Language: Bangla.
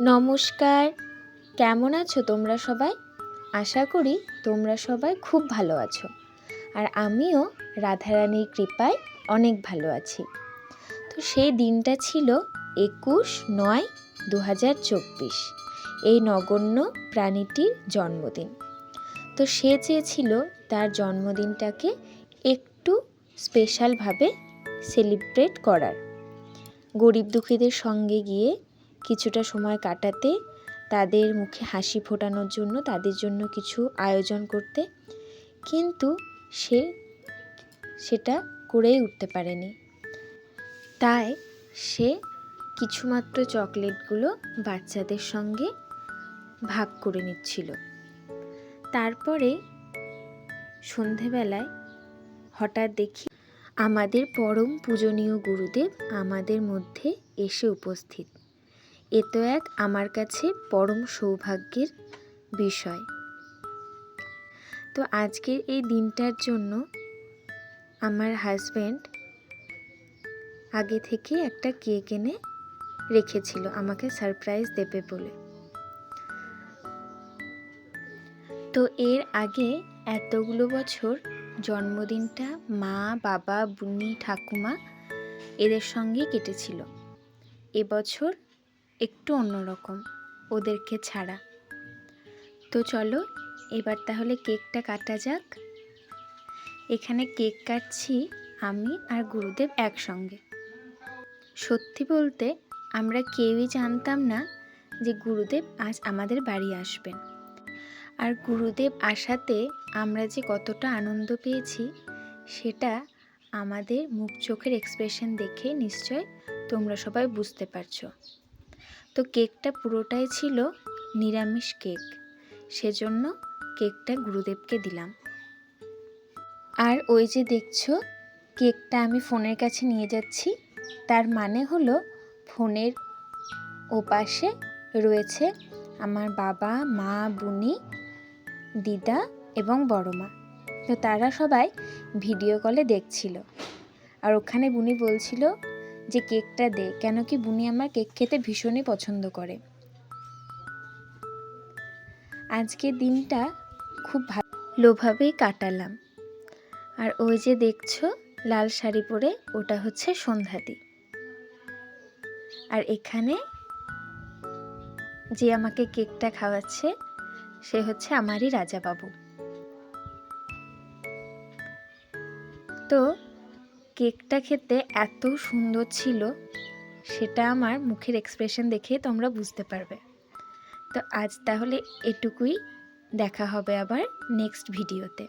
নমস্কার। কেমন আছো তোমরা সবাই? আশা করি তোমরা সবাই খুব ভালো আছো। আর আমিও রাধারানীর কৃপায় অনেক ভালো আছি। তো সেই দিনটা ছিল একুশ নয় দু এই নগণ্য প্রাণীটির জন্মদিন। তো সে চেয়েছিল তার জন্মদিনটাকে একটু স্পেশালভাবে সেলিব্রেট করার। গরিব দুঃখীদের সঙ্গে গিয়ে কিছুটা সময় কাটাতে, তাদের মুখে হাসি ফোটানোর জন্য তাদের জন্য কিছু আয়োজন করতে। কিন্তু সে সেটা করেই উঠতে পারেনি। তাই সে কিছুমাত্র চকলেটগুলো বাচ্চাদের সঙ্গে ভাগ করে নিচ্ছিল। তারপরে সন্ধেবেলায় হঠাৎ দেখি আমাদের পরম পূজনীয় গুরুদেব আমাদের মধ্যে এসে উপস্থিত। এ তো এক আমার কাছে পরম সৌভাগ্যের বিষয়। তো আজকের এই দিনটার জন্য আমার হাজব্যান্ড আগে থেকে একটা কেক এনে রেখেছিল, আমাকে সারপ্রাইজ দেবে বলে। তো এর আগে এতগুলো বছর জন্মদিনটা মা, বাবা বুনি ঠাকুমা এদের সঙ্গেই কেটেছিল। এবছর একটু অন্যরকম, ওদেরকে ছাড়া। তো চলো, এবার তাহলে কেকটা কাটা যাক। এখানে কেক কাটছি আমি আর গুরুদেব একসঙ্গে। সত্যি বলতে, আমরা কেউই জানতাম না যে গুরুদেব আজ আমাদের বাড়ি আসবেন। আর গুরুদেব আসাতে আমরা যে কতটা আনন্দ পেয়েছি, সেটা আমাদের মুখ চোখের এক্সপ্রেশন দেখে নিশ্চয় তোমরা সবাই বুঝতে পারছ। তো কেকটা পুরোটাই ছিল নিরামিষ কেক। সেজন্য কেকটা গুরুদেবকে দিলাম। আর ওই যে দেখছ, কেকটা আমি ফোনের কাছে নিয়ে যাচ্ছি। তার মানে হলো ফোনের ওপাশে রয়েছে আমার বাবা, মা, বুনি, দিদা এবং বড় মা তো তারা সবাই ভিডিও কলে দেখছিল। আর ওখানে বুনি বলছিল যে কেকটা দে, কেন কি বুনি আমার কেক খেতে ভীষণই পছন্দ করে। আজকের দিনটা খুব ভালোভাবেই কাটালাম। আর ওই যে দেখছ, লাল শাড়ি পরে ওটা হচ্ছে সন্ধ্যাদি আর এখানে যে আমাকে কেকটা খাওয়াচ্ছে, সে হচ্ছে আমারই রাজা বাবু তো কেকটা খেতে এত সুন্দর ছিল, সেটা আমার মুখের এক্সপ্রেশন দেখে তোমরা বুঝতে পারবে। তো আজ তাহলে এটুকুই, দেখা হবে আবার নেক্সট ভিডিওতে